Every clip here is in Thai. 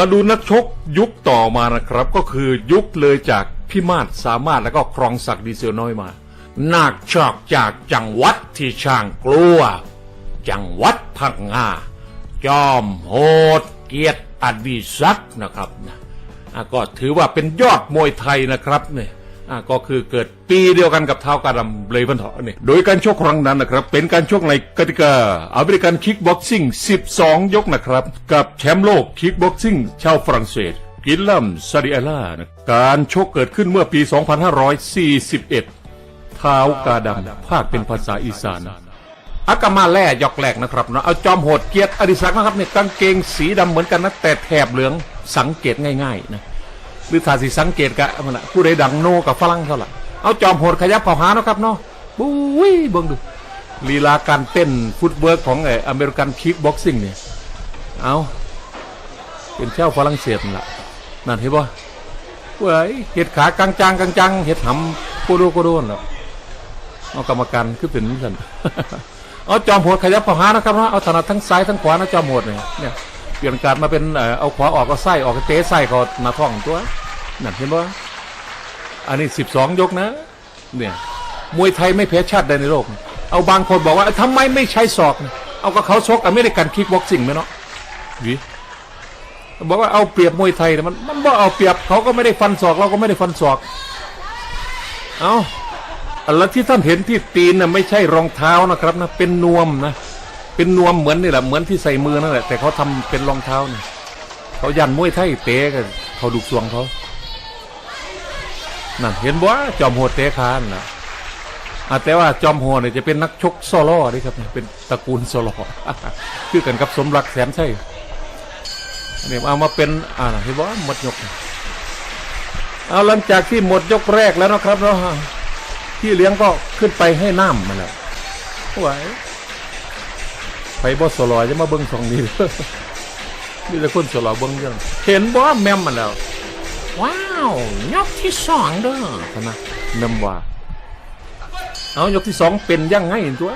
มาดูนักชกยุคต่อมานะครับ ก็คือยุคเลยจากพิมาศสามารถแล้วก็ครองศักดิ์ดีเซลน้อยมานาคชอกจากจังหวัดที่ช่างกลัว จังหวัดพังงาจอมโหดเกียรติอดีศักดิ์นะครับนะก็ถือว่าเป็นยอดมวยไทยนะครับเนี่ย อะก็คือเกิดปีเดียวกันกับเท้ากาดำเลยวันเถาะเนี่ยโดยการชกครั้งนั้นนะครับ เป็นการชกในกติกาอเมริกันคิกบ็อกซิ่ง 12 ยกนะครับ กับแชมป์โลกคิกบ็อกซิ่งชาวฝรั่งเศสกิลลัมซาดิเอล่านะการชกเกิดขึ้นเมื่อปี 2541 เท้ากาดำภาคเป็นภาษาอีสานอากามาแล่ยอกแหลกนะครับเนาะเอาจอมโหดเกียรติอดิศักดิ์นะครับเนี่ยกางเกงสีดำเหมือนกันนะแต่แถบเหลืองสังเกตง่ายๆนะ หรือถ้าสิสังเกตกะมันละผู้ใดดังโนกับฝรั่งเท่าไหร่เอาจอมโหดขยับเข้าหาเนาะครับเนาะบุ้ยเบิ่งดูลีลาการเต้นฟุตเวิร์กของไออเมริกันคิกบ็อกซิ่งเนี่ยเอาเป็นเช่าฝรั่งเศสละนั่นเห็นป่ะเว้ยเห็ดขากลางจางกลางจังเห็ดหำโกโดโกโดนแล้วเอากรรมการคือเป็นนี่สันเอาจอมโหดขยับเข้าหานะครับเนาะเอาถนัดทั้งซ้ายทั้งขวานะจอมโหดเนี่ยเนี่ย เปลี่ยนการมาเป็นเอาขวาออกก็ไส้ออกก็เตะไส้ก็หน้าท้องตัวนั่นเห็นปะอันนี้สิบสองยกนะ เนี่ยมวยไทยไม่แพ้ชาติใดในโลก เอาบางคนบอกว่าทำไมไม่ใช้ศอก เอาก็เขาชกอเมริกันคิกบ็อกซิ่งไหมเนาะวิบอกว่าเอาเปรียบมวยไทยมันมันบ่เอาเปรียบเขาก็ไม่ได้ฟันศอก เราก็ไม่ได้ฟันศอก เอาแล้วที่ท่านเห็นที่ตีนน่ะไม่ใช่รองเท้านะครับนะเป็นนวมนะ เป็นนวมเหมือนนี่แหละเหมือนที่ใส่มือนั่นแหละแต่เขาทำเป็นรองเท้าเนี่ยเขายันมวยไทยเตะกันเขาดุกสวงเขานั่นเห็นบ่จอมโหดเตะคานนะอแต่ว่าจอมโหดเนี่ยจะเป็นนักชกโซโล่นี่ครับเป็นตระกูลโซโล่คือกันกับสมรักแสนใช่เนี่ยเอามาเป็นอ่าเห็นบ่หมดยกเอาหลังจากที่หมดยกแรกแล้วนะครับเนาะพี่เลี้ยงก็ขึ้นไปให้น้ำมาแล้วไหว ไปบอสลอยจะมาเบิ้งสองนี้มีแต่คนสลอยเบิ้งเรื่องเห็นบ่แมมมาแล้ว ว้าวยกที่สองเด้อพะนะแมมว่าเอายกที่สองเป็นยังไงตัว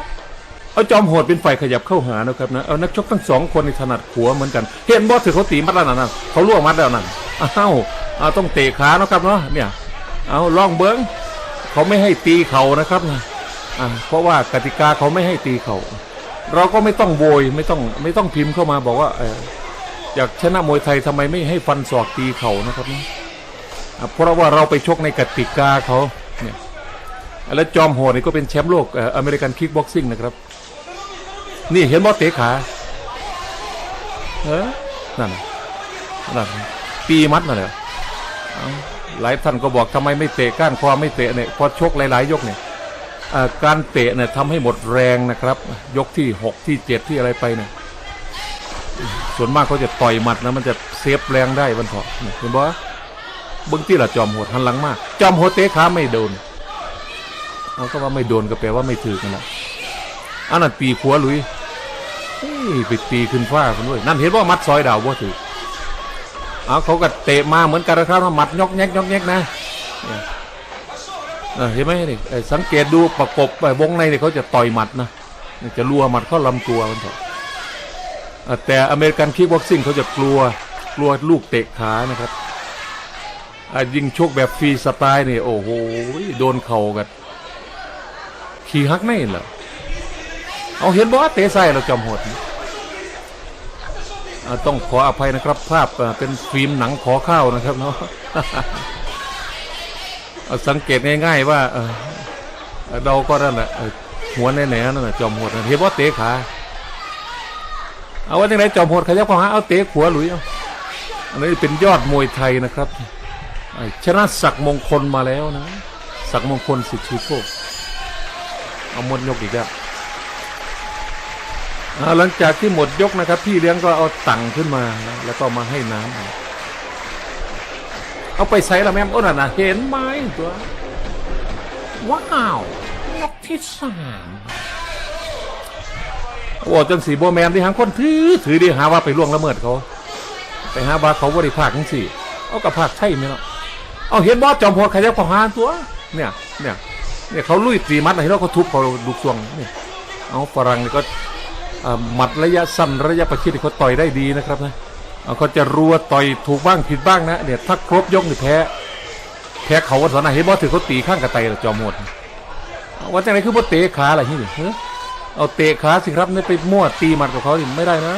เอาจอมโหดเป็นฝ่ายขยับเข้าหานะครับนะเอานักชกทั้งสองคนในถนัดขัวเหมือนกัน เห็นบอสถือเขาตีมัดแล้วนั่นนะเขาล่วงมัดแล้วนั่นอ้าวเอาต้องเตะขาเนาะครับเนาะเนี่ยเอาลองเบิ้งเขาไม่ให้ตีเขานะครับนะอ่าเพราะว่ากติกาเขาไม่ให้ตีเขา เราก็ไม่ต้องโวยไม่ต้องไม่ต้องพิมพ์เข้ามาบอกว่าอยากชนะมวยไทยทำไมไม่ให้ฟันศอกตีเขานะครับนะเพราะว่าเราไปชกในกติกาเขาเนี่ยแล้วจอมโหดนี่ก็เป็นแชมป์โลกอเมริกันคิกบ็อกซิ่งนะครับ นี่เห็นบอสเตะขาเออนั่นนั่นปีมัดน่ะเหรอหลายท่านก็บอกทำไมไม่เตะก้านคอไม่เตะเนี่ยพอชกหลายๆ ยกเนี่ย การเตะเนี่ยทำให้หมดแรงนะครับ ยกที่หกที่เจ็ดที่อะไรไปเนี่ยส่วนมากเขาจะต่อยหมัดนะมันจะเซฟแรงได้บันเถาะเห็นบ่เบื้องที่ละจอมโหดหันหลังมาก จอมโหดเตะขาไม่โดนเอาก็ว่าไม่โดนก็แปลว่าไม่ถือกันละอันนั้นปีขัวลุยเฮ้ยไปตีขึ้นฟ้าคนด้วยนั่นเห็นว่ามัดซอยดาวว่าถือเอาเขาก็เตะมาเหมือนกันนะครับหมัดยกแยกยกแยกนะ เห็นไหมนี่เอ่อสังเกตดูประกบไปวงในเนี่ยเขาจะต่อยหมัดนะจะรัวหมัดเข้าลำตัวมันเถอะแต่อเมริกันคิกบ็อกซิ่งเขาจะกลัวกลัวลูกเตะขานะครับยิงชกแบบฟรีสไตล์เนี่ยโอ้โหโดนเข่ากันขี่ฮักไม่เหรอเอาเห็นบอกว่าเตะไส้เราจอมหดต้องขออภัยนะครับ ภาพเป็นฟิล์มหนังขอข้าวนะครับเนาะ สังเกตง่ายๆว่าเออเราก็นั่นแหละหัวแน่ๆนั่นแหละจอมโหดเห็นว่าเตะขาเอาว่าจังไรจอมโหดขยับข้าหาเอาเตะขัวหลุยเอาอันนี้เป็นยอดมวยไทยนะครับชนะศักดิ์มงคลมาแล้วนะศักดิ์มงคลสิทธิโชคเอาหมดยกอีกแล้วหลังจากที่หมดยกนะครับ พี่เลี้ยงก็เอาตังขึ้นมาแล้วก็มาให้น้ำ เอาไปใส่ละแม่มโอ้น่ะนะเห็นไหมตัวว้าวยกที่สามโอ้จังสีโบแมนที่หางคนถือถือดีหาว่าไปล่วงละเมิดเขา ไปหาว่าเขาบริภาคทั้งสี่เอากับภาคใช่ไหมเนาะเอาเห็นบอสจอมโหดขยับประหารตัว เนี่ยเนี่ยเนี่ยเขาลุยตีมัดไหนแล้วเขาทุบเขาดุกซวงเนี่ยเอาฝรั่งนี่ก็หมัดระยะสั้นระยะประชิดเขาต่อยได้ดีนะครับนะ เอาเขาจะรัวต่อยถูกบ้างผิดบ้างนะเนี่ยถ้าครบยกนี่แพ้แพ้เขาวันสนนะเห็นบ่ถือเขาตีข้างกระไตละจอมโหดเอาว่าจังไรคือบ่เตะขาอะไรนี่ดิเฮ้ยเอาเตะขาสิครับไม่ไปมั่วตีหมัดกับเขาดิไม่ได้นะ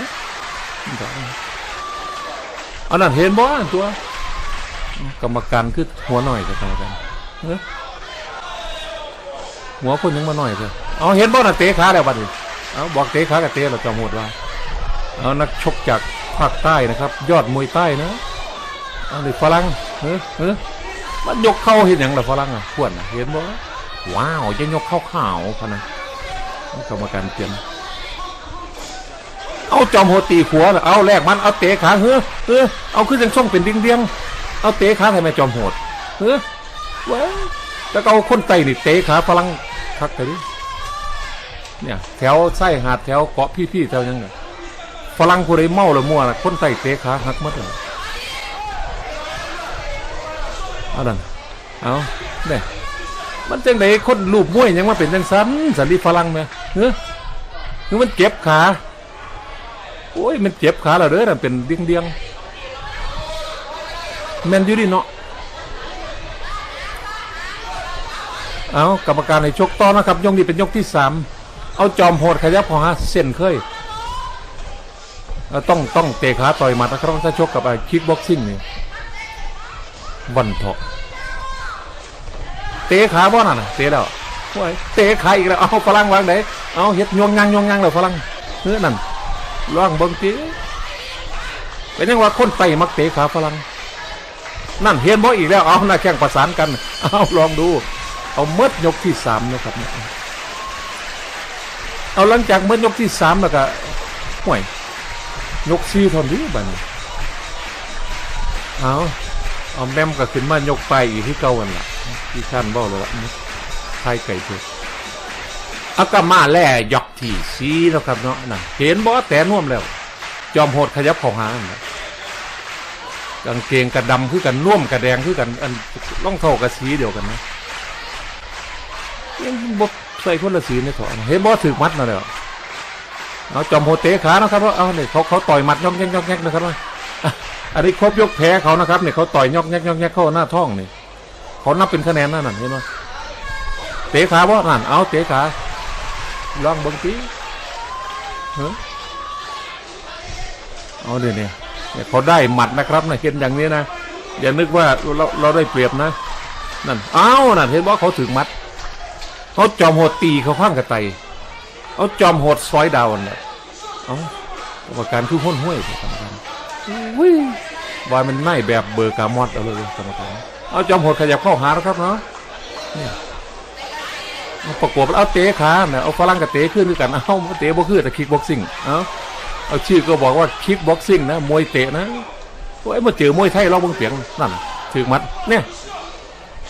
เอานั่นเห็นบอันตัว กรรมการคือหัวหน่อยกับกรรมการเฮ้ยหัวคนยังมาหน่อยเลยเอาเห็นบ่น่ะเตะขาแล้วบัดนี้เอาบอกเตะขากับเตะเราจอมโหดว่าเอานักชกจาก ภาคใต้นะครับ ยอดมวยใต้นะเอาดิฝรั่งเฮ้เฮ้มันยกเข้าเห็นอย่างไรฝรั่งอะขวนเห็นบ่ว้าวจะยกเข้าข่าวพะนะกรรมการเปลี่ยนเอาจอมโหดตีหัวเอาแลกมันเอาเตะขาเฮ้ยเฮ้ยเอาขึ้นจังช่องเป็นเดียงเอาเตะขาทำไมจอมโหดเฮ้ยว้าวแล้วเอาคนไตนี่เตะขาฝรั่งคักไปดิเนี่ยแถวไส้หาดแถวเกาะพี่ๆแถวยังไง ฝรั่งผู้ใดเมาหรือมั่วนะคนไต่เตะขาหักมัดเลยเอาดันเอาเด้มันจังไดคนรูปมวยยังมาเป็นจังสันสันดีฝรั่งไหมเฮ้ยคือมันเจ็บขา โอ้ย มันเจ็บขาแล้วเด้อนั่นเป็นเดียงเดียงแมนยูดิเนาะ เอากรรมการในชกต่อนะครับ ยกนี้เป็นยกที่สาม เอาจอมโหดขยับพอฮะเส้นเคย ต้องต้องเตะขาต่อยหมัดนะครับถ้าชกกับไอ้คิกบ็อกซิ่งนี่วันเถาะเตะขาบ่น่ะนเตะแล้วโอ้ยเตะขาอีกแล้วเอาฝรั่งวางไหนเอาเฮ็ดยงยังยงยังแล้วฝรั่งเฮ้ยนั่นลองเบิ่งติเป็นยังว่าคนไต้มักเตะขาฝรั่งนั่นเห็นบ่อีกแล้วเอาหน้าแข่งประสานกันเอาลองดู เอาเมดยกที่สามนะครับเอาหลังจากเมดยกที่สามแล้วก็ห่วย ยกซีทอนนี้บัดนเอาเอาแมมก็ขึ้นมายกไปอีกที่เก่ากันล่ะที่ขั้นบ่เลยละไทยไก่เถอะเอากามาแล่ยกที่ซีแล้วครับเนาะน่ะเห็นบ่แต่น่วมแล้ว จอมโหดขยับของหาอันะกางเกงกระดำคือกันน่วมกระแดงคือกันอันล่องเท่ากับสีเดียวกันนะยังบ่ใส่คนละสีในถอนเห็นบ่ถือมัดมาแล้ว เอาจอมโหเตะขานะครับว่าเอาเนี่ยเขาเขาต่อยหมัดยอกแยกยอกแยกนะครับว่าอันนี้ครบยกแพ้เขานะครับเนี่ยเขาต่อยยอกแยกยอกแยกเข้าหน้าท้องนี่เขานับเป็นคะแนนนั่นน่ะเห็นไหมเตะขาบ่นั่นเอาเตะขาลองบิ้งทีเฮ้ยเอาเนี่ยเนี่ยเนี่ยเขาได้หมัดนะครับนะเห็นอย่างนี้นะอย่านึกว่าเราเราได้เปรียบนะนั่นเอานั่นเห็นว่าเขาถึงมัดเขาจอมโหดตีเขาข้างกระไต เอาจอมโหดซอยดาวเนี่ยเอากรรมการคือห้นห้วยกรรมการอุ้ยวายมันไม่แบบเบอร์กามอดเอาเลยกรรมการเอาจอมโหดขยับเข้าหาแล้วครับเนาะเนี่ยเอาประกบแล้วเอาเตะขาเนี่ยเอาฝรั่งกับเตะขึ้นด้วยกันเอาเตะบ่คือแต่คิกบ็อกซิ่งเอาเอาชื่อก็บอกว่าคิกบ็อกซิ่งนะมวยเตะนะโอ้ยมาเจอมวยไทยเราเบิ่งเสียงนั่นถึกมัดเนี่ย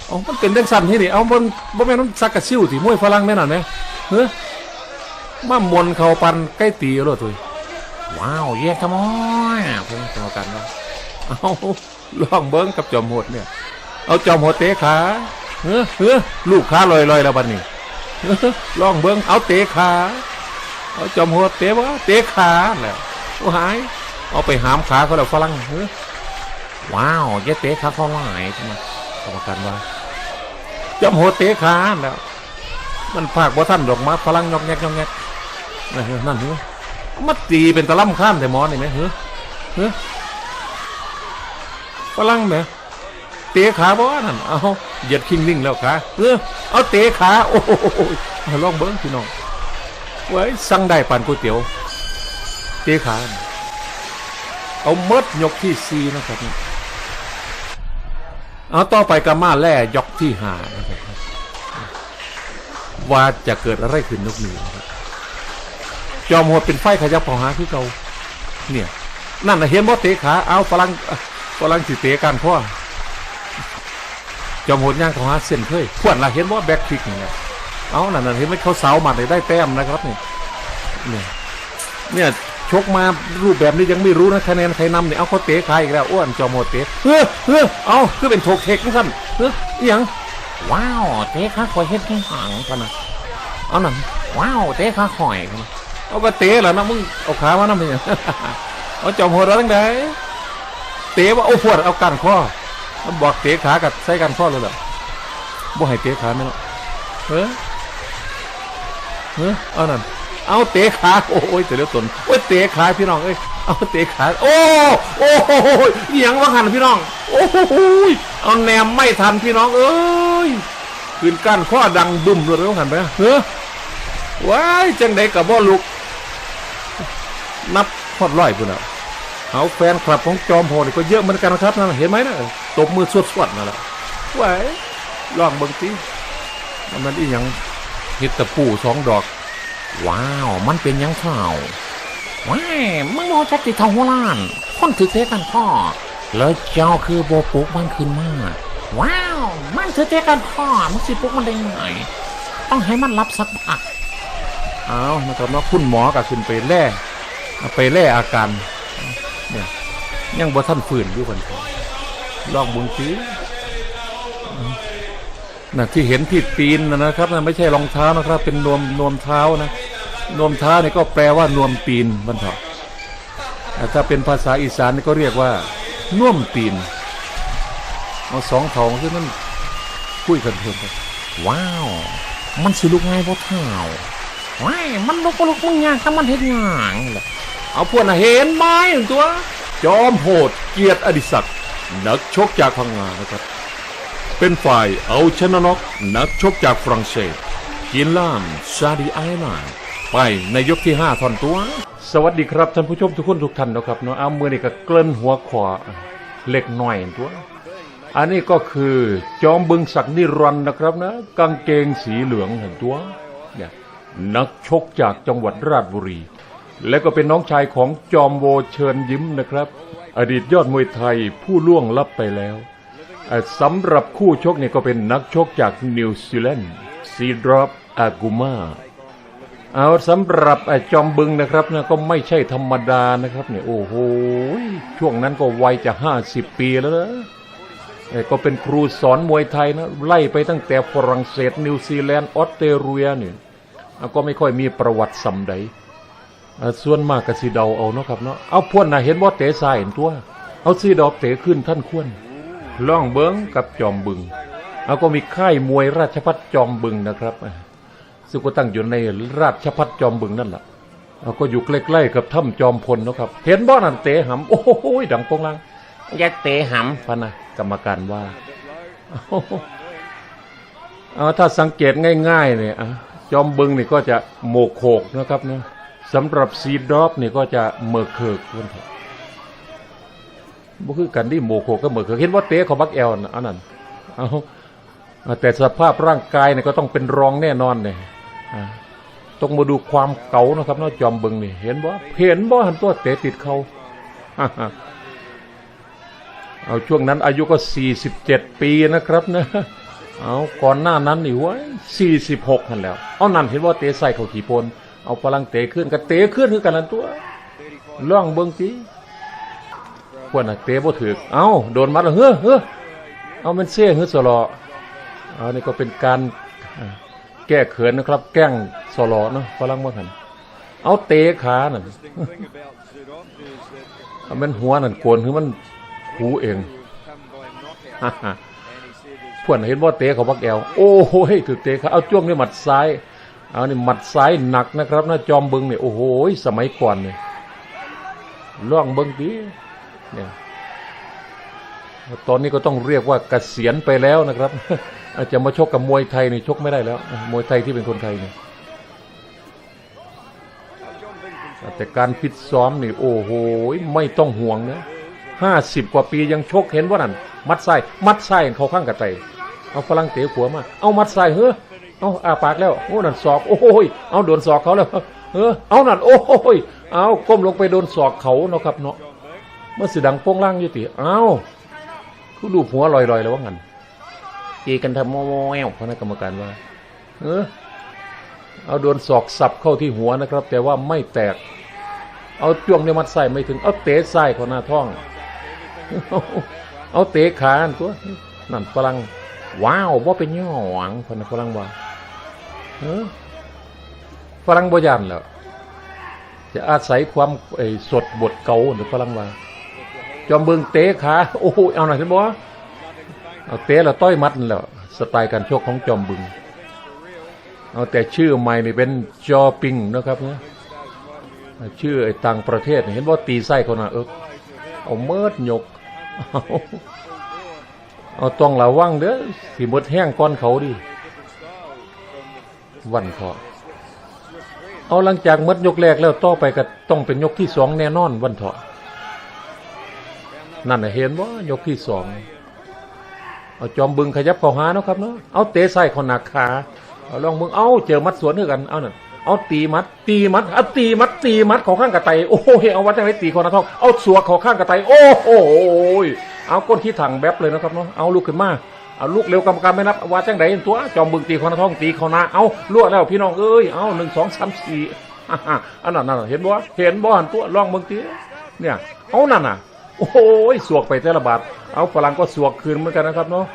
เอามันเป็นเรื่องสั้นที่นี่เอาบนบ่แม่นมันสักกะซิ่วสิมวยฝรั่งแม่นั่นไหมเฮ้ย มามนเขาปันใกล้ตีรถเลยว้าวแยกขโมยเพิ่งกรรมการว่าเอาลองเบิ้งกับจอมโหดเนี่ย เอาจอมโหดเตะขาเฮ้อเฮ้อลูกขาลอยลอยแล้วบัดนี้เฮ้อลองเบิ้งเอาเตะขาเอาจอมโหดเตะวะเตะขาแล้วโอ้หาย เอาไปหามขาเขาแล้วฝรั่งเฮ้อว้าวแยกเตะขาเขาหลายใช่ไหมกรรมการว่าจอมโหดเตะขาแล้วมันภาคบ่ท่านดอกมาฝรั่งยอกแงกยอกแงก นั่นเหรอนั่นเหรอมาตีเป็นตะล่ำข้ามแต่มอนี่ไหมเฮ้อเฮ้อฝรั่งไหมเตะขาบ่นั่นเอาเหยียดคิงนิ่งแล้วขาเออเอาเตะขาโอ้โหลองเบิ้งพี่น้องไว้สั่งได้ปานก๋วยเตี๋ยว เตะขาเอาเมดยกที่สี่นะครับเอาต่อไปกามาแล่ยกที่หานะครับว่าจะเกิดอะไรขึ้นนกนี้นะครับ จอมโหดเป็นไฟขยับพอหาคือเก่าเนี่ย นั่นน่ะเห็นบ่เตะขาเอาฝรั่งฝรั่งสิเตะกันพ่อจอมโหดย่างเขาหาเส้นเคยขวนละเห็นบ่แบ็คคิกเนี่ยเอานั่นน่ะเห็นไหมเขาเสาหมัดเลยได้แต้มนะครับนี่เนี่ยเนี่ยชกมารูปแบบนี้ยังไม่รู้นะคะแนนใครนำเนี่ยเอาเขาเตะขาอีกแล้วอ้วนจอมโหดเตะเฮ้อเฮ้อเอาคือเป็นโถกเทกนะครับเฮ้ออหยังว้าวเตะขาคอยเฮ็ดให้ห่างกันนะเอาหนังว้าวเตะขาคอยกันนะ เอาไปเตะแล้วนะมึงเอาขามานั่นเป็นยังเอาจอมหัวเราตั้งแต่เตะว่าโอ้ปวดเอากันข้อมันบอกเตะขากับใส่กันข้อเลยเหรอบ่ให้เตะขาไหมเนาะเฮ้ยเฮ้ยเอานั่นเอาเตะขาโอ้ยเตะเลี้ยวตนโอ้ยเตะขาพี่น้องเอ้ยเอาเตะขาโอ้โอ้โหอหยังว่าหันพี่น้อง โอ้โหเอาแนมไม่ทันพี่น้องเอ้ยคืนก้านข้อดังบึ้มเลยว่าหันไปเฮ้ยว้ายจังไดกับบ่ลุก นับพอดร้อยพุ่นอะเอาแฟนคลับของจอมโหนี่ก็เยอะเหมือนกันนะครับนั่นเห็นไหมนะตบมือสวดๆนั่นแหละไหวลองเบิ่งสิมันนอีหยังเฮ็ดตะปูสองดอก ว้าว มันเป็นยังข้าวว้ายมึงโมชัดติดทองหัวล้านคนถือเตะกันพ่อแล้วเจ้าคือโบปุกมันขึ้นมาว้าว มันถือเตะกันพ่อมึงสิปุกมันได้ไงต้องให้มันรับสักพักเอานะครับว่าคุณหมอก็ขึ้นไปแล่ ไปแล่อาการเนี่ยยังบ่ท่านฝืนอยู่คนลองบุงซีนะที่เห็นที่ปีนนะนะครับนะไม่ใช่รองเท้านะครับ เป็นนวมนวมเท้านะนวมเท้านี่ก็แปลว่านวมปีนบรรทาแต่ถ้าเป็นภาษาอีสานก็เรียกว่าน่วมปีนเอาสองทองซึ่งมันคุยกันเพิ่มว้าว มันสิลุกง่ายบ่เท้าว้ายมันลุกก็ลุกมึงยากถ้ามันเห็นงางแหละ เอาพวกน่ะเห็นไหมตัว จอมโหดเกียรติอดิศักดิ์นักชกจากพังงานะครับ เป็นฝ่ายเอาชนะน็อกนักชกจากฝรั่งเศสกินล่ามซาดีไอแลนด์ไปในยกที่5ท่อนตัว สวัสดีครับท่านผู้ชมทุกคนทุกท่านนะครับเนาะเอามือนี่ก็เกลิ้นหัวขวาเล็กหน่อยตัว อันนี้ก็คือจอมบึงศักดิ์นิรันดร์นะครับนะกางเกงสีเหลืองเห็นตัวเนี่ยนักชกจากจังหวัดราชบุรี และก็เป็นน้องชายของจอมโวเชิญยิ้มนะครับ อดีตยอดมวยไทยผู้ล่วงลับไปแล้วสำหรับคู่ชกเนี่ยก็เป็นนักชกจากนิวซีแลนด์ซีดรอปอากูมาเอาสำหรับจอมบึงนะครับนะก็ไม่ใช่ธรรมดานะครับเนี่ยโอ้โหช่วงนั้นก็วัยจะห้าสิบปีแล้วนะก็เป็นครูสอนมวยไทยนะไล่ไปตั้งแต่ฝรั่งเศสนิวซีแลนด์ออสเตรเลียเนี่ยก็ไม่ค่อยมีประวัติสำใด ส่วนมากก็สีเดาเอาเนาะครับเนาะเอาพวนนะเห็นว่าเตะซ้ายเห็นตัว เอาสีดอกเตะขึ้นท่านควรล่องเบิงกับจอมบึงเอาก็มีค่ายมวยราชพัฒจอมบึงนะครับอะซึ่งก็ตั้งอยู่ในราชพัฒจอมบึงนั่นแหละเอาก็อยู่ใกล้ๆกับถ้ำจอมพลเนาะครับ เห็นบ่นั่นเตะหำโอ้โหดังโปงลังอย่าเตะหำพะนะกรรมการว่าเอาถ้าสังเกตง่ายๆเนี่ยอะจอมบึงนี่ก็จะโมกโขกนะครับนะ สำหรับซีดรอปนี่ก็จะเมอเคิกคนเถอะบ่คือกันที่โมโขกก็เมอเคิกเห็นว่าเตะเขาบักแอลนะอันนั้นเอาแต่สภาพร่างกายเนี่ยก็ต้องเป็นรองแน่นอนเนี่ยต้องมาดูความเก่านะครับนาะจอมบึงนี่ เห็นบ่เห็นบ่หันตัวเตะติดเขาเอาช่วงนั้นอายุก็ 47 ปีนะครับนะ เอาก่อนหน้านั้นนี่เว้ย46กันแล้ว เอานั่นเห็นว่าเตะใส่เขาขี่ปน เอาพลังเตะขึ้นก็เตะขึ้นคือกันนั่นตัวล่องเบิ่งสิพวกน่ะเตะบ่ถึกเอาโดนมัดแล้วเฮ้อเฮ้อเอามันเซ่เฮ้อสลอเอานี่ก็เป็นการแก้เขินนะครับ แกล้งสลอเนาะฝรั่งบ่ทันเอาเตะขานั่น thing about Zidov is that เอามันหัวนั่นโกนคือมันหูเองพวนเห็นว่าเตะเขาบักแอว โอ้โหถือเตะเขาเอาจ้วงด้วยหมัดซ้าย เอานี่หมัดซ้ายหนักนะครับนะจอมบึงเนี่ยโอ้โหสมัยก่อนเนี่ยล่องเบิ้งดีเนี่ยตอนนี้ก็ต้องเรียกว่าเกษียณไปแล้วนะครับ อาจจะมาชกกับมวยไทยนี่ชกไม่ได้แล้ว มวยไทยที่เป็นคนไทยเนี่ยแต่การฟิตซ้อมนี่โอ้โหไม่ต้องห่วงนะห้าสิบกว่าปียังชกเห็นว่านั่นมัดไส้มัดไส้เขาข้างกระไตเอาฝรั่งเตะขวมา เอามัดไส้เฮ้อ เอาอาปากแล้วโอ้นั่นศอก โอ้ยเอาโดนศอกเขาแล้วเออเอานั่นโอ้ยเอาก้มลงไปโดนศอกเขาเนาะครับเนาะเมื่อสิดังโป้งล่างยุติเอาคือดูหัวลอยๆแล้วว่างั้นตีกันทำโมโมแอวคณะกรรมการว่า เออ เอาโดนศอกสับเข้าที่หัวนะครับ แต่ว่าไม่แตก เอาจ้วงเนี่ยมัดใส่ไม่ถึง เอาเตะใส่เขาหน้าท้อง เอาเตะขานตัวนั่นฝรั่งว้าวว่าเป็นย่อหวังคนฝรั่งว่า ฝรั่งบ่ยันแล้วจะอาศัยความไอ้สดบทเก่าหรือฝรั่งว่าจอมเบึงเตะขาโอ้โหเอาหน่อยสิบ่เอาเตะแล้วต้อยมัดแล้วสไตล์การชกของจอมบึง เอาแต่ชื่อใหม่นี่เป็นจอปิงนะครับเนี่ยชื่อไอ้ต่างประเทศเห็นว่าตีไส้เขานะเออเอาเมิดหยก เอาต้องระวังเด้อสิหมดแห้งก้อนเขาดิ วันพอเอาหลังจากมดยกแรกแล้วต่อไปก็ต้องเป็นยกที่สองแน่นอนวันเถาะนั่นเห็นว่ายกที่สองเอาจอมบึงขยับเข้าหาเนาะครับเนาะเอาเตะไส้เขาหนักขาเอาลองมึงเอาเจอมัดสวนด้วยกันเอานั่นเอาตีมัด ตีมัดเอาตีมัดตีมัดเขอข้างกระไตโอ้โหเอาวัดจังไรตีคนละท้องเอาสัวเขอข้างกระไตโอ้โหเอาก้นขี้ถังแบบเลยนะครับเนาะเอาลูกขึ้นมา เอาลูกเร็วกรรมการไม่นับว่าจังไรตัวจอมบึงตีคนท้องตีเขานาเอาลวดแล้วพี่น้องเอ้ยเอาหนึ่งสองสามสี่อ่าๆอันนั้นนั่นเห็นบ่เห็นบ่หันตัวลองเบิ่งตีเนี่ยเอานั่นน่ะ โอ้โหสวกไปแต่ละบาทเอาฝรั่งก็สวกคืนเหมือนกันนะครับเนาะ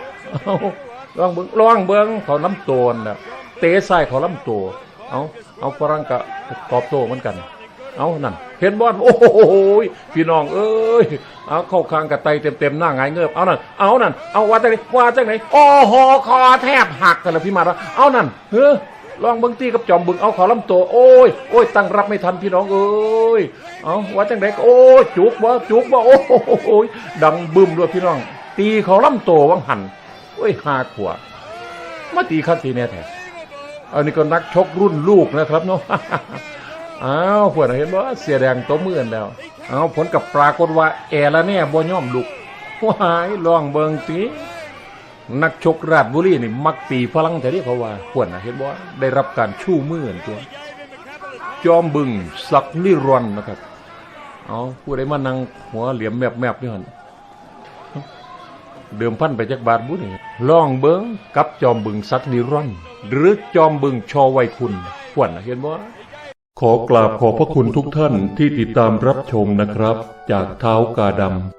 ลองเบิ่งลองเบิ่งเขาล้ำโตนน่ะเตะซ้ายเขาล้ำโตเอาเอาฝรั่งก็ตอบโต้เหมือนกัน เอานั่นเห็นบ่โอ้โหพี่น้องเอ้ยเอาเข้าคางกับไตเต็มๆหน้าหงายเงือบเอานั่นเอานั่นเอาว่าจังไหนว่าจังไหนโอ้โหคอแทบหักกันล้วพี่มาแล้วเอานั่นเฮ้อลองเบิ้งตีกับจอมบึงเอาขอลำตัวโอ้ยโอ้ยตั้งรับไม่ทันพี่น้องเอ้ยเอาว่าจังไดก็โอ้จุกบ่จุกบ่โอ้โหดังบึ้มด้วยพี่น้อง ตีเขาลำตัววังหันโอ้ยหาขวดมาตีคักทีแน่แท้อันนี้ก็นักชกรุ่นลูกนะครับเนาะ อ้าวพวกน่ะเห็นบ่เสียแดงตัวมื่นแล้วเอาผลกับปรากฏว่าแอละแน่บ่ย่อมลุกว้ายลองเบิงตีนักชกราชบุรีนี่มักตีพลังแต่ที่เขาว่าควรนะเห็นบ่ได้รับการชู้มือนั่นตัวจอมบึงศักนิรันนะครับเอาผู้ใดมานั่งหัวเหลี่ยมแมบแมบนี่หันเดิมพันไปจากบาทบุนี่ลองเบิงกับจอมบึงศักนิรันหรือจอมบึงชอไวคุณควรนะเห็นบ่ ขอกราบขอบพระคุณทุกท่านที่ติดตามรับชมนะครับ จากเท้ากาดำ